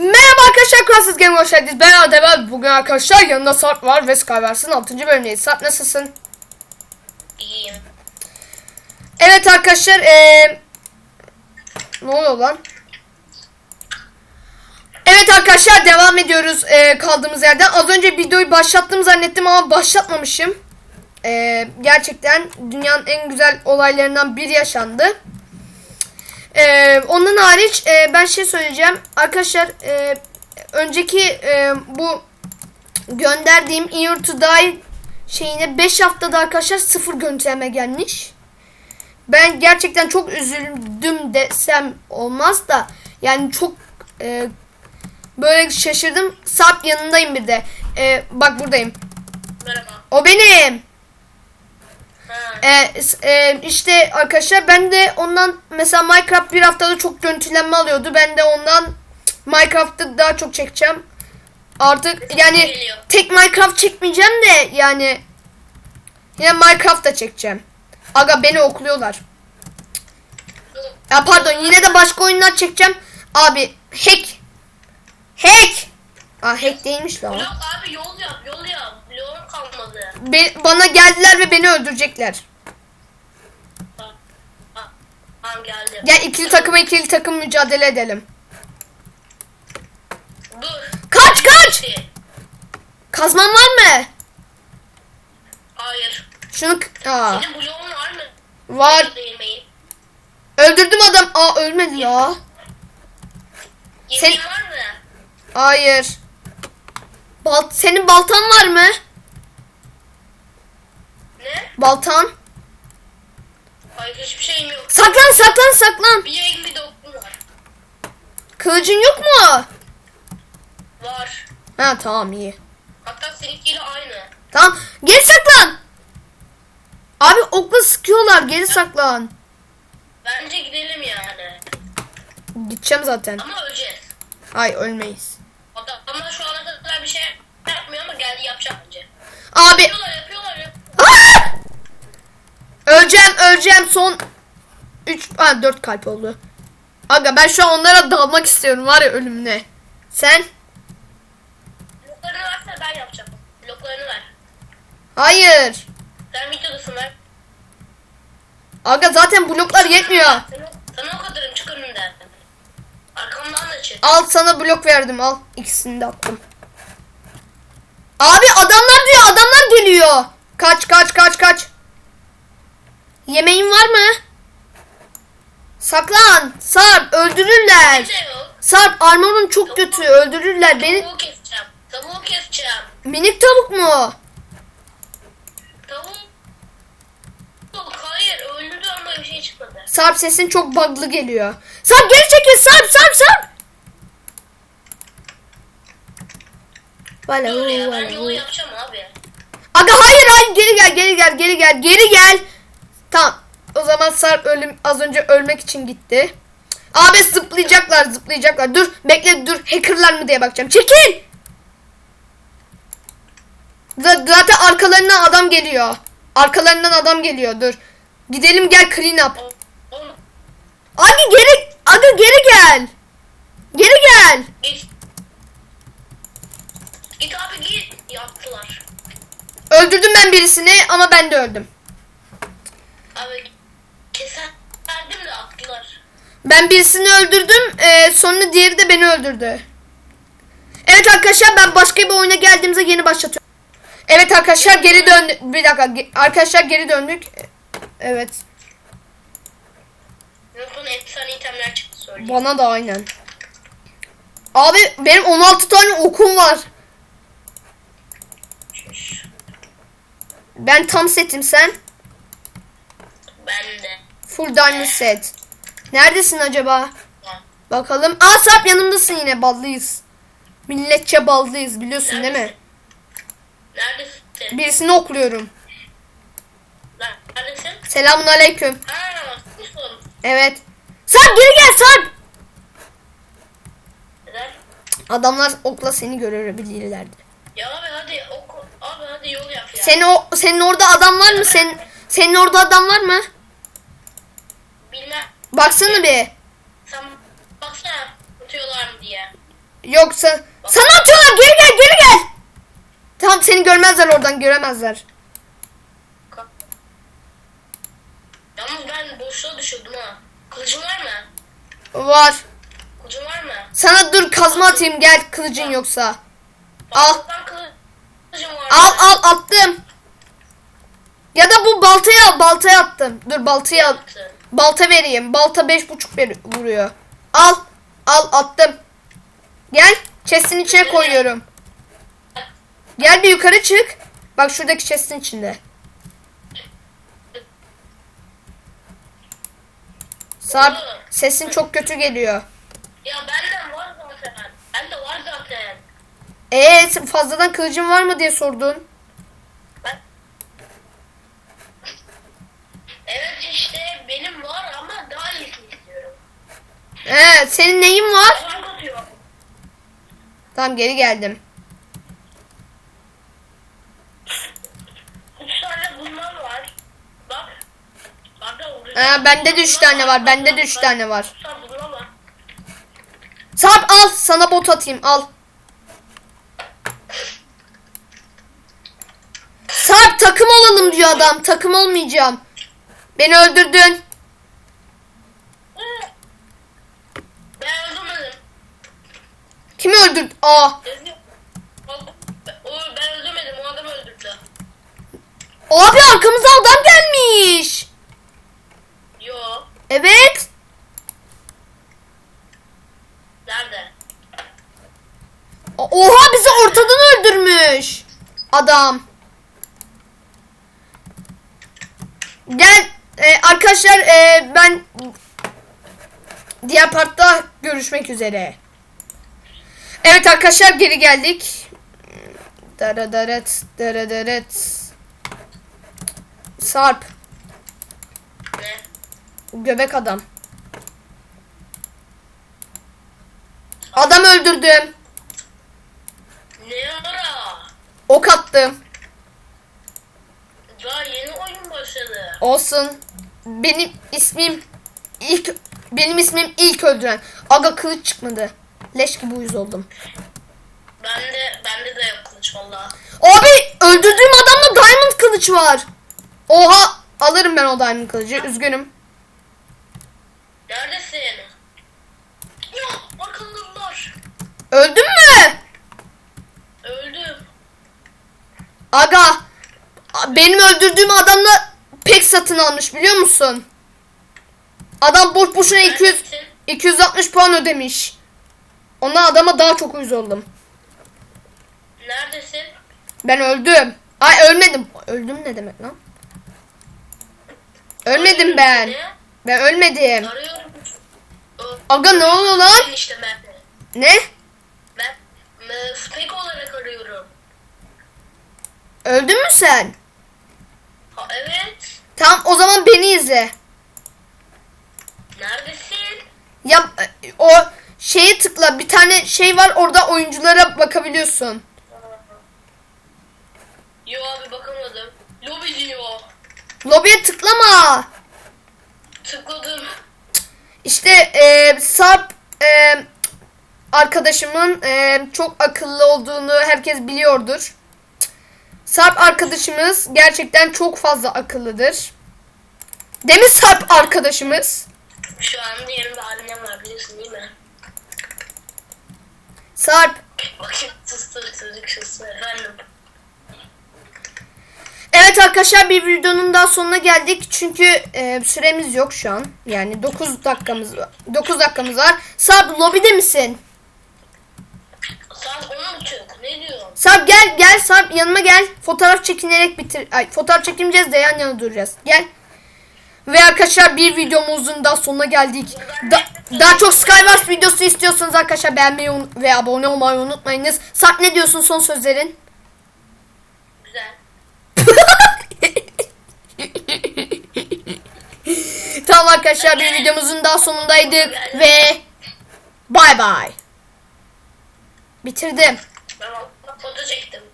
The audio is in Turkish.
Merhaba arkadaşlar Kralsız Game hoş geldiniz. Ben Adem abi. Bugün arkadaşlar yanında Sarp var ve Skyverse'ın 6. bölümündeyiz. Sarp nasılsın? İyiyim. Evet arkadaşlar eee Ne oluyor lan? Evet arkadaşlar devam ediyoruz eee, kaldığımız yerden. Az önce videoyu başlattım zannettim ama başlatmamışım. Eee, gerçekten dünyanın en güzel olaylarından biri yaşandı. Eee ondan hariç eee, ben şey söyleyeceğim. Arkadaşlar eee, önceki eee, bu gönderdiğim Your To Die şeyine 5 haftada arkadaşlar sıfır görüntüleme gelmiş. Ben gerçekten çok üzüldüm desem olmaz da yani çok e, böyle şaşırdım. Sarp yanındayım bir de. E, bak buradayım. Merhaba. O benim. Ha. E, işte arkadaşlar ben de ondan mesela Minecraft bir haftada çok görüntülenme alıyordu. Ben de ondan Minecraft'ta daha çok çekeceğim. Artık yani tek Minecraft çekmeyeceğim de yani yine Minecraft da çekeceğim. Aga beni okluyorlar. Ya pardon yine de başka oyunlar çekeceğim. Abi hack. Hack. Aa hack değilmiş lan. Yok abi yol yap yol yap. Yol kalmadı. Be- bana geldiler ve beni öldürecekler. Ha. Tamam geldim. Gel ikili takıma ikili takım mücadele edelim. Dur. Kaç kaç. Kazman var mı? Hayır. Şunu Aa, Senin bloğun var mı? var. Öldürdüm adam. Aa ölmedi ya. Yemeğin var mı? Hayır. Bal senin baltan var mı? Ne? Baltan. Hayır hiçbir şeyim yok. Saklan saklan saklan. Bir dokun var. Kılıcın yok mu? Var. Ha tamam iyi. Hatta seninkiyle aynı. Tamam geri saklan. Abi okla sıkıyorlar geri saklan. Bence gidelim yani. Gideceğim zaten. Ama öleceğiz. Ay ölmeyiz. Adamlar şu ana kadar bir şey ama geldi yapacak bence. Abi Yapıyorlar yapıyorlar yapıyorlar. Öleceğim öleceğim son 3 ha 4 kalp oldu. Aga ben şu an onlara dalmak istiyorum var ya ölümüne. Sen? Bloklarını versene ben yapacağım. Bloklarını ver. Hayır. Sen videodasın ver. Aga zaten bloklar yetmiyor. Sana o kadarım çık önümden. Arkamdan da çık. Al sana blok verdim al. İkisini de attım. Abi adamlar diyor adamlar geliyor. Kaç kaç kaç kaç. Yemeğin var mı? Saklan. Sarp öldürürler. Sarp armorun çok kötü öldürürler beni. Tavuğu keseceğim. Tavuğu keseceğim. Minik tavuk mu? Tavuk. Hayır öldürdü ama bir şey çıkmadı. Sarp sesin çok bug'lı geliyor. Sarp geri çekil Sarp Sarp Sarp. Ya ben valla. yolu yapacağım abi. Aga hayır hayır geri gel geri gel geri gel geri gel. Tamam. O zaman Sarp ölüm az önce ölmek için gitti. Abi zıplayacaklar zıplayacaklar. Dur bekle dur hackerlar mı diye bakacağım. Çekil. Zaten arkalarından adam geliyor. Arkalarından adam geliyor dur. Gidelim gel clean up. Aga geri aga geri gel. Geri gel. git. Git abi git. Yaptılar. Öldürdüm ben birisini ama ben de öldüm. Abi keser verdim de attılar. Ben birisini öldürdüm. eee, sonra diğeri de beni öldürdü. Evet arkadaşlar ben başka bir oyuna geldiğimizde yeni başlatıyorum. Evet arkadaşlar geri döndük. Bir dakika. ge- Arkadaşlar geri döndük. Evet. Yoksa efsane itemler çıktı söyleyeyim. Bana da aynen. Abi benim 16 tane okum var. Ben tam setim sen. Ben de. Full diamond set. Neredesin acaba? Bakalım. Aa Sarp yanımdasın yine ballıyız. Milletçe ballıyız biliyorsun değil mi? Neredesin? Birisini okluyorum. Neredesin? Selamun aleyküm. Yusuf. Evet. Sarp geri gel Sarp. Neden? Adamlar okla seni görebilirlerdi. Ya abi hadi oku. Abi hadi yol yap ya. Senin o senin orada adam var mı? Sen senin orada adam var mı? Bilmem. Baksana bir. Sen baksana tutuyorlar mı diye. Yoksa sana atıyorlar geri gel geri gel. Tamam seni görmezler oradan göremezler. Yalnız ben boşluğa düşürdüm ha. Kılıcın var mı? Var. Kılıcın var mı? Sana dur kazma atayım gel kılıcın yoksa. Al. Al al attım. Ya da bu baltayı al baltayı attım. Dur baltayı al. Yaptın. Balta vereyim. Balta beş buçuk ver- vuruyor. Al. Al attım. Gel. Chest'in içine koyuyorum. Gel bir yukarı çık. Bak şuradaki chest'in içinde. Sarp sesin çok kötü geliyor. Ya benden var zaten. Bende var zaten. Ee fazladan kılıcın var mı diye sordun. Evet işte benim var ama daha iyisini istiyorum. Ee senin neyin var? Tamam geri geldim. Üç tane bunlar var. Bak. Bak da Ee, bende de üç tane var. Bende de üç tane var. Bunlar var. Sarp al sana bot atayım al. Sarp takım olalım diyor adam. Takım olmayacağım. Beni öldürdün. Ben öldürmedim. Kimi öldürdü? Aa. Ezgi. Bak, O ben öldürmedim. O adam öldürdü. Abi arkamıza adam gelmiş. Yo. Evet. Nerede? Oha bizi ortadan öldürmüş. Adam. Gel e, arkadaşlar e, ben diğer partta görüşmek üzere. Evet arkadaşlar geri geldik. Daradarat daradarat. Sarp Ne? göbek adam. Adam öldürdüm. Ne ara? Ok attım. Oyun başladı. Olsun. Benim ismim ilk benim ismim ilk öldüren. Aga kılıç çıkmadı. Leş gibi uyuz oldum. Bende bende de yok kılıç valla. Abi öldürdüğüm adamda diamond kılıç var. Oha alırım ben o diamond kılıcı. Üzgünüm. Neredesin? Ya akıllılar. Öldün mü? Öldüm. Aga benim öldürdüğüm adamla pek satın almış biliyor musun? Adam boş boşuna 200 Neredesin? 260 puan ödemiş. Ondan adama daha çok uyuz oldum. Neredesin? Ben öldüm. Ay ölmedim. Öldüm ne demek lan? Ölmedim ben. Ben ölmedim. Arıyorum. Aga ne oluyor lan? İşte ben. Ne? Ben spek olarak arıyorum. Öldün mü sen? Ha evet. Tamam o zaman beni izle. Neredesin? Ya o şeye tıkla. Bir tane şey var orada oyunculara bakabiliyorsun. Yo abi bakamadım. Lobi diyor. Lobiye tıklama. Tıkladım. İşte e, Sarp e, arkadaşımın e, çok akıllı olduğunu herkes biliyordur. Sarp arkadaşımız gerçekten çok fazla akıllıdır. Mi Sarp arkadaşımız? Şu an yerimde annem var biliyorsun değil mi? Sarp. Bakayım sustu çocuk sustu efendim. Evet arkadaşlar bir videonun daha sonuna geldik. Çünkü e, süremiz yok şu an. Yani 9 dakikamız var. 9 dakikamız var. Sarp lobide misin? Saat on buçuk. Ne diyorsun? Sarp gel gel Sarp yanıma gel. Fotoğraf çekinerek bitir. Ay fotoğraf çekimeceğiz de yan yana duracağız. Gel. Ve arkadaşlar bir videomuzun daha sonuna geldik. Da- daha çok Skywars videosu istiyorsanız arkadaşlar beğenmeyi ve abone olmayı unutmayınız. Sarp ne diyorsun son sözlerin? Güzel. tamam arkadaşlar bir videomuzun daha sonundaydık ve bay bay. Bitirdim foto çektim.